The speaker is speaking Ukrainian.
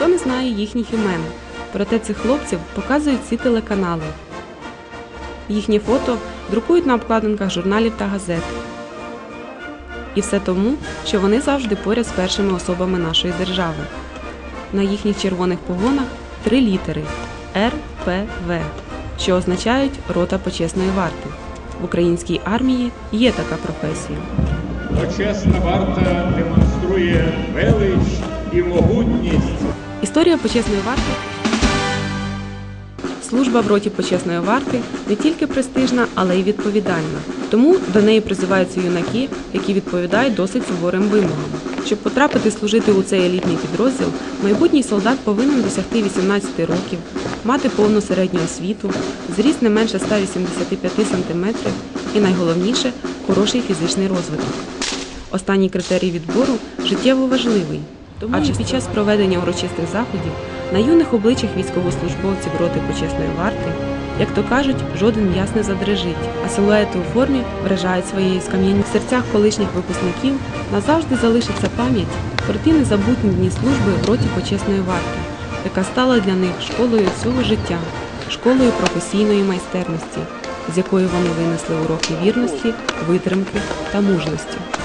Ніхто не знає їхніх імен, проте цих хлопців показують всі телеканали. Їхні фото друкують на обкладинках журналів та газет. І все тому, що вони завжди поряд з першими особами нашої держави. На їхніх червоних погонах три літери РПВ, що означають рота почесної варти. В українській армії є така професія. Почесна варта демонструє велич і могутність. Історія почесної варти. Служба в роті почесної варти не тільки престижна, але й відповідальна. Тому до неї призиваються юнаки, які відповідають досить суворим вимогам. Щоб потрапити служити у цей елітний підрозділ, майбутній солдат повинен досягти 18 років, мати повну середню освіту, зріст не менше 185 см і найголовніше хороший фізичний розвиток. Останній критерій відбору життєво важливий, адже під час проведення урочистих заходів на юних обличчях військовослужбовців роти почесної варти, як то кажуть, жоден м'яс не задрижить, а силуети у формі вражають своєю скам'янню в серцях колишніх випускників назавжди залишиться пам'ять про ті незабутні дні служби в роті почесної варти, яка стала для них школою всього життя, школою професійної майстерності, з якої вони винесли уроки вірності, витримки та мужності.